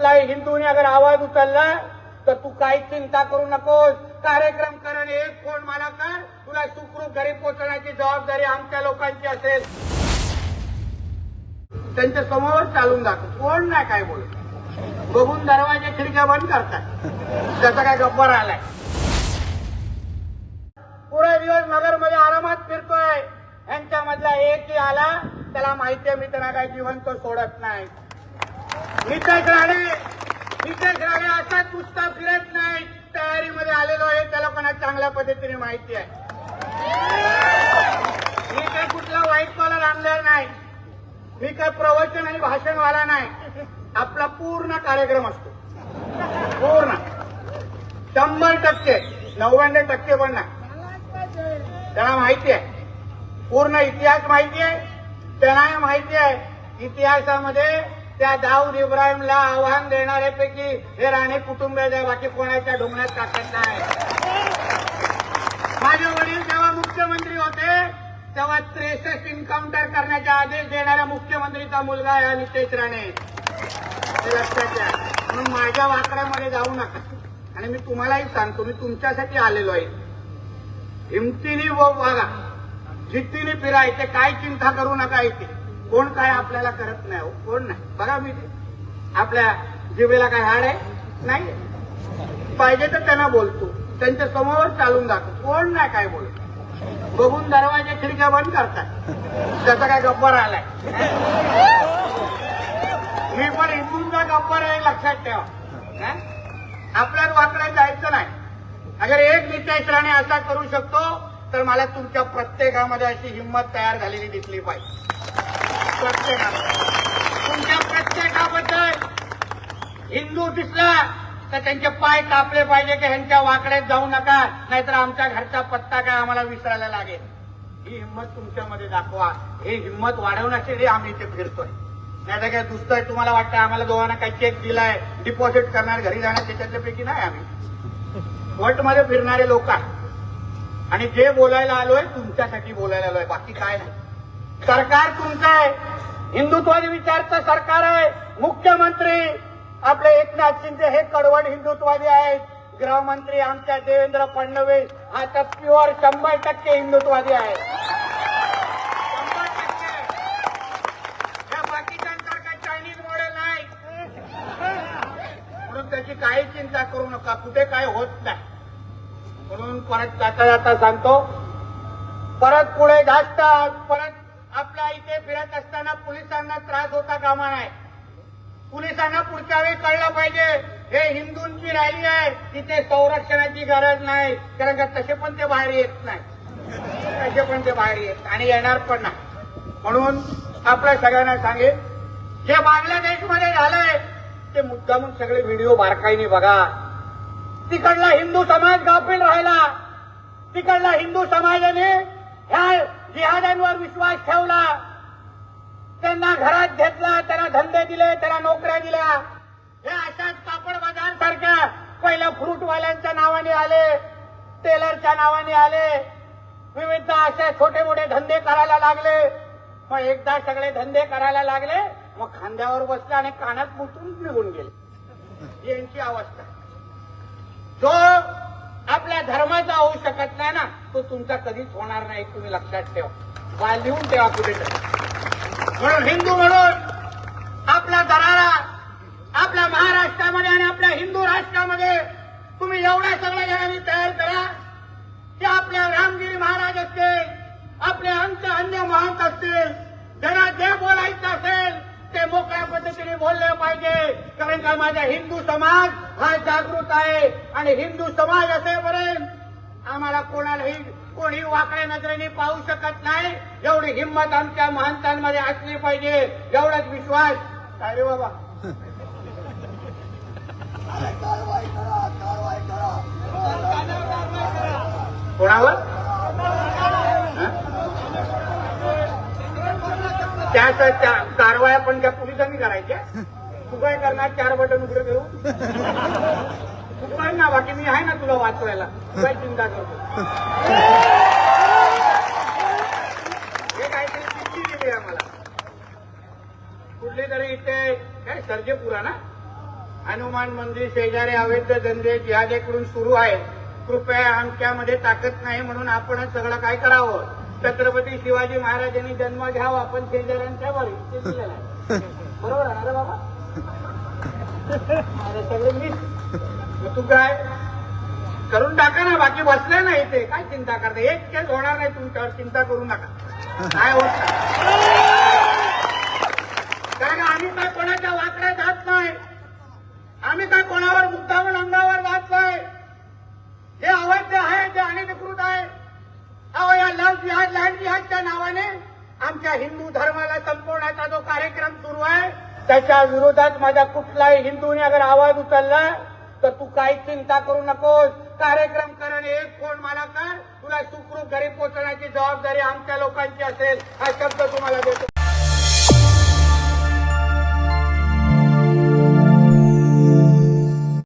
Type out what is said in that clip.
कुठलाही हिंदूने अगर आवाज उचलला तर तू काही चिंता करू नकोस. कार्यक्रम कर आणि एक फोन मला कर. तुला सुखरूप घरी पोहोचण्याची जबाबदारी आमच्या लोकांची असेल. त्यांच्यासमोर चालून जातो. कोण नाही काय बोलत. बघून दरवाजे खिडक्या बंद करतात. त्याचा काय गप्पर आलाय. पुरा दिवस नगरमध्ये आरामात फिरतोय. यांच्यामधला एकही आला त्याला माहितीये मी त्यांना काही जिवंत सोडत नाही. नितेश राणे नितेश राणे असा नुसता फिरत नाही. तयारीमध्ये आलेलो आहे. त्या लोकांना चांगल्या पद्धतीने माहिती आहे. मी काय कुठला वाईट कॉलर आणलेला नाही. मी काय प्रवचन आणि भाषणवाला नाही. आपला पूर्ण कार्यक्रम असतो. पूर्ण. शंभर टक्के नव्याण्णव टक्के पण नाही. त्यांना माहिती आहे. पूर्ण इतिहास माहिती आहे. त्यांना माहिती आहे. इतिहासामध्ये त्या दाऊद इब्राहिमला आव्हान देणाऱ्यापैकी हे राणे कुटुंबियाच्या आहे, बाकी कोणाच्या ढोंगण्यात टाकत नाही. माझे वडील जेव्हा मुख्यमंत्री होते तेव्हा त्रेसष्ट एन्काउंटर करण्याचे आदेश देणाऱ्या मुख्यमंत्रीचा मुलगा आहे नितेश राणे. हे लक्षात घ्या. म्हणून माझ्या वाकड्यामध्ये जाऊ नका. आणि मी तुम्हालाही सांगतो मी तुमच्यासाठी आलेलो आहे. हिमतीने व वागा जिद्दीने फिरायचे काय चिंता करू नका इथे. कोण काय आपल्याला करत नाही हो कोण नाही. बघा मी आपल्या जिभेला काय हाड आहे? नाही. पाहिजे तर त्यांना बोलतो. त्यांच्यासमोर चालून जातो. कोण नाही काय बोलत. बघून दरवाजे खिडक्या बंद करतात. त्याचा काय गप्पर आलाय मी पण हिंदूंचा गप्पर आहे लक्षात ठेवा. आपल्याला आपल्याच वाकड्यात जायचं नाही. अगर एक नितेश असा करू शकतो तर मला तुमच्या प्रत्येकामध्ये अशी हिंमत तयार झालेली दिसली पाहिजे. तुमच्या प्रत्येकाबद्दल हिंदू दिसला तर त्यांचे पाय कापले पाहिजे की ह्यांच्या वाकड्यात जाऊ नका. नाहीतर आमच्या घरचा पत्ता काय आम्हाला विसरायला लागेल. ही हिंमत तुमच्यामध्ये दाखवा. ही हिंमत वाढवण्यासाठी आम्ही इथे फिरतोय. नाही तर काय दुसरं तुम्हाला वाटतं आम्हाला दोघांना काही चेक दिलाय डिपॉझिट करणार घरी जाणार त्याच्यातल्यापैकी नाही आम्ही. वटमध्ये फिरणारे लोक आणि जे बोलायला आलोय तुमच्यासाठी बोलायला आलोय. बाकी काय नाही. सरकार तुमचं आहे. हिंदुत्वादी विचारचं सरकार आहे. मुख्यमंत्री आपले एकनाथ शिंदे हे कडवड हिंदुत्वादी आहेत. गृहमंत्री आमच्या देवेंद्र फडणवीस हा तर प्युअर शंभर टक्के हिंदुत्वादी आहे शंभर टक्के. या चायनीज मॉडेल नाही. म्हणून त्याची काही चिंता करू नका. कुठे काय होत नाही. म्हणून परत जाता जाता सांगतो. परत पुढे जास्त परत आपल्या इथे फिरत असताना पोलिसांना त्रास होता कामा नाही. पोलिसांना पुढच्या वेळी कळलं पाहिजे हे हिंदूंची रॅली आहे तिथे संरक्षणाची गरज नाही कारण का तसे पण ते बाहेर येत नाही. तसे पण ते बाहेर येत आणि येणार पण नाही. म्हणून आपल्या सगळ्यांना सांगेल जे बांगलादेशमध्ये झालंय ते मुद्दामून सगळे व्हिडिओ बारकाईने बघा. तिकडला हिंदू समाज गाफील राहिला. तिकडला हिंदू समाजाने ह्या जिहाद्यांवर विश्वास ठेवला. त्यांना घरात घेतला त्यांना धंदे दिले त्यांना नोकऱ्या दिल्या. हे अशाच कापड बाजार सारख्या पहिल्या फ्रूटवाल्यांच्या नावाने आले टेलरच्या नावाने आले. विविध असे छोटे मोठे धंदे करायला लागले. मग एकदा सगळे धंदे करायला लागले मग खांद्यावर बसले आणि कानात मुतून निघून गेले. यांची अवस्था. जो आपल्या धर्माचा होऊ शकत नाही ना तो तुमचा कधीच होणार नाही तुम्ही लक्षात ठेवा. वा लिहून ठेवा कुठेतरी म्हणून हिंदू म्हणून आपला दरारा आपल्या महाराष्ट्रामध्ये आणि आपल्या हिंदू राष्ट्रामध्ये तुम्ही एवढ्या सगळ्या जणांनी तयार करा की आपल्या रामगिरी महाराज असतील आपले अंत अन्य महंत असतील ज्यांना जे बोलायचं असेल ते मोकळ्या पद्धतीने बोलले पाहिजे. कारण का माझा हिंदू समाज हा जागृत आहे. आणि हिंदू समाज असेपर्यंत आम्हाला कोणालाही कोणी वाकड्या नजरेने पाहू शकत नाही. एवढी हिंमत आमच्या महंतांमध्ये असली पाहिजे. एवढाच विश्वास. काय रे बाबा? कोणावर? त्या कारवाया पण त्या पोलिसांनी करायच्या. तू काय करणार चार बटन उघडे देऊ तू कर ना बाकी मी आहे ना तुला वाचवायला. काय चिंता करतो हे काहीतरी चिठ्ठी दिली आहे तरी इथे काय सर्जेपुरा ना? हनुमान मंदिर शेजारी अवैध धंदे जिहादेकडून सुरू आहे. कृपया आमच्यामध्ये ताकद नाही म्हणून आपणच सगळं काय करावं? छत्रपती शिवाजी महाराजांनी जन्म घ्यावा पण शेजाऱ्यांच्या वर आहे. बरोबर आहे ना रे बाबा? सगळे मी तू काय? करून टाका ना बाकी बसले ना इथे. काय चिंता करता? एक केस होणार नाही तुमच्यावर. चिंता करू नका. काय होत नाही. कारण आम्ही काय कोणाच्या वाकड्या जात नाही आम्ही काय कोणावर मुद्दामून अंगावर जात नाही जे अवैध आहे जे अनधिकृत आहे अहो या लव जिहाद लँड जिहादच्या नावाने आमच्या हिंदू धर्माला संपवण्याचा जो कार्यक्रम सुरू आहे त्याच्या विरोधात माझ्या कुठलाही हिंदूने अगर आवाज उचलला तर तू काही चिंता करू नकोस. कार्यक्रम करण एक फोन मला कर तुला सुखरूप घरी पोहोचण्याची जबाबदारी आमच्या लोकांची असेल हा शब्द तुम्हाला देतो.